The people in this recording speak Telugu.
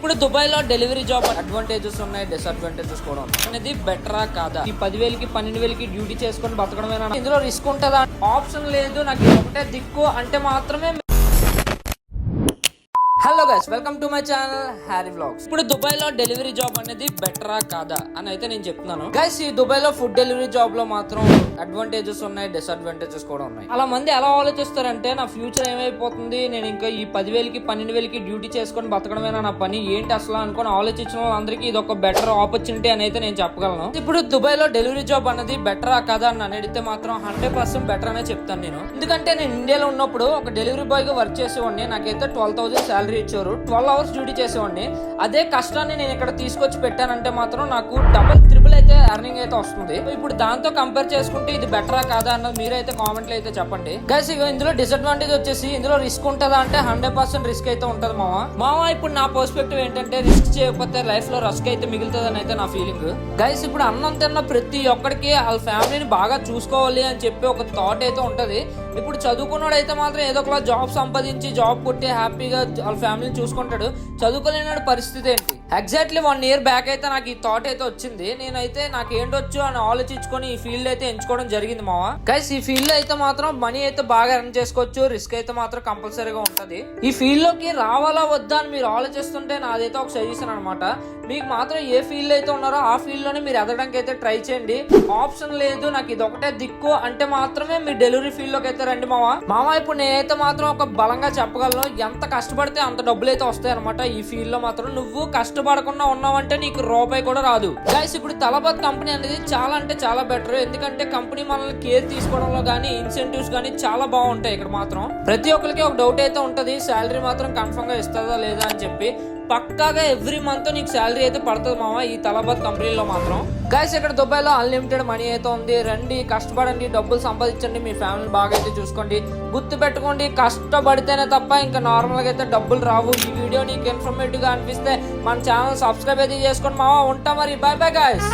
ఇప్పుడు దుబాయ్లో డెలివరీ జాబ్ అడ్వాంటేజెస్ ఉన్నాయి డిసడ్వాంటేజెస్ కూడా ఉన్నాయి. అనేది బెటరా కాదా? ఈ పదివేలకి పన్నెండు వేలకి డ్యూటీ చేసుకొని బతకడమేనా? ఇందులో రిస్క్ ఉంటుందా? ఆప్షన్ లేదు నాకు ఒకటే దిక్కు. అంటే మాత్రమే hello guys welcome to my channel Harry vlogs ఇప్పుడు దుబాయ్లో డెలివరీ జాబ్ అనేది బెటరా కాదా అని అయితే నేను చెప్తున్నాను. గైస్ ఈ దుబాయ్లో ఫుడ్ డెలివరీ జాబ్లో మాత్రం అడ్వాంటేజెస్ ఉన్నాయి డిసడ్వాంటేజెస్ కూడా ఉన్నాయి. అలా మంది ఎలా ఆలోచిస్తారంటే నా ఫ్యూచర్ ఏమైపోతుంది నేను ఇంకా ఈ పదివేలకి పన్నెండు వేలకి డ్యూటీ చేసుకొని బతకడమేనా నా పని ఏంటి అసలు అనుకొని ఆలోచించిన వాళ్ళందరికీ ఇది ఒక బెటర్ ఆపర్చునిటీ అని అయితే నేను చెప్పగలను. ఇప్పుడు దుబాయ్లో డెలివరీ జాబ్ అనేది బెటరా కాదా అని అడిగితే మాత్రం హండ్రెడ్ పర్సెంట్ బెటర్ అనే చెప్తాను నేను. ఎందుకంటే నేను ఇండియాలో ఉన్నప్పుడు ఒక డెలివరీ బాయ్గా వర్క్ చేసేవాడిని నాకైతే ట్వెల్వ్ థౌసండ్ శాలరీ ఇచ్చారు. ట్వెల్వ్ అవర్స్ డ్యూటీ చేసేవాడిని. అదే కష్టాన్ని నేను ఇక్కడ తీసుకొచ్చి పెట్టానంటే మాత్రం నాకు డబల్ త్రిబుల్ అయితే ఎర్నింగ్ అయితే వస్తుంది. ఇప్పుడు దాంతో కంపేర్ చేసుకుంటే ఇది బెటరా కాదా అన్నది మీరైతే కామెంట్లు అయితే చెప్పండి. గైస్ ఇక ఇందులో డిసడ్వాంటేజ్ వచ్చేసి ఇందులో రిస్క్ ఉంటుందా అంటే హండ్రెడ్ పర్సెంట్ రిస్క్ అయితే ఉంటుంది మామ మామ ఇప్పుడు నా పర్స్పెక్టివ్ ఏంటంటే రిస్క్ చేయకపోతే లైఫ్లో రస్క్ అయితే మిగులుతుంది అయితే నా ఫీలింగ్ గైస్ ఇప్పుడు అన్నం తిన్న ప్రతి ఒక్కడికి వాళ్ళ ఫ్యామిలీని బాగా చూసుకోవాలి అని చెప్పి ఒక థాట్ అయితే ఉంటది. ఇప్పుడు చదువుకున్నాడు అయితే మాత్రం ఏదో ఒకలా జాబ్ సంపాదించి జాబ్ కొట్టి హ్యాపీగా వాళ్ళ ఫ్యామిలీని చూసుకుంటాడు. చదువుకోలేనాడు పరిస్థితి ఏంటి? ఎగ్జాక్ట్లీ వన్ ఇయర్ బ్యాక్ అయితే నాకు ఈ థాట్ అయితే వచ్చింది. నేనైతే నాకు ఏంటొచ్చు అని ఆలోచించుకొని ఈ ఫీల్డ్ అయితే ఎంచుకోవడం జరిగింది మావా. గైస్ ఈ ఫీల్డ్ అయితే మాత్రం మనీ అయితే బాగా రన్ చేసుకోవచ్చు. రిస్క్ అయితే మాత్రం కంపల్సరీగా ఉంటుంది. ఈ ఫీల్డ్లోకి రావాలా వద్దా అని మీరు ఆలోచిస్తుంటే నాదైతే ఒక సజెషన్ అనమాట మీకు మాత్రం ఏ ఫీల్డ్ అయితే ఉన్నారో ఆ ఫీల్డ్లోనే మీరు ఎదగడానికి అయితే ట్రై చేయండి. ఆప్షన్ లేదు నాకు ఇది ఒకటే దిక్కు అంటే మాత్రమే మీ డెలివరీ ఫీల్డ్లోకి అయితే రండి మావా. మావా ఇప్పుడు నేనైతే మాత్రం ఒక బలంగా చెప్పగలను. ఎంత కష్టపడితే అంత డబ్బులు అయితే వస్తాయి అనమాట ఈ ఫీల్డ్లో మాత్రం నువ్వు కష్టం కష్టపడకుండా ఉన్నావంటే నీకు రూపాయి కూడా రాదు. గైస్ ఇప్పుడు తలబాద్ కంపెనీ అనేది చాలా అంటే చాలా బెటర్ ఎందుకంటే కంపెనీ మనల్ని కేర్ తీసుకోవడంలో కానీ ఇన్సెంటివ్స్ కానీ చాలా బాగుంటాయి ఇక్కడ మాత్రం. ప్రతి ఒక్కరికి ఒక డౌట్ అయితే ఉంటది. శాలరీ మాత్రం కన్ఫర్మ్గా ఇస్తుందా లేదా అని చెప్పి. పక్కాగా ఎవ్రీ మంత్ నీకు శాలరీ అయితే పడుతుంది మామ ఈ తలబాద్ కంపెనీలో మాత్రం. గైస్ ఇక్కడ దుబాయ్లో అన్లిమిటెడ్ మనీ అయితే ఉంది. రండి కష్టపడండి డబ్బులు సంపాదించండి మీ ఫ్యామిలీ బాగా అయితే చూసుకోండి. గుర్తు పెట్టుకోండి కష్టపడితేనే తప్ప ఇంకా నార్మల్గా అయితే డబ్బులు రావు. ఈ వీడియో నీకు ఇన్ఫర్మేటివ్గా అనిపిస్తే మన ఛానల్ సబ్స్క్రైబ్ అయితే చేసుకోండి మామ. ఉంటా మరి. Bye bye guys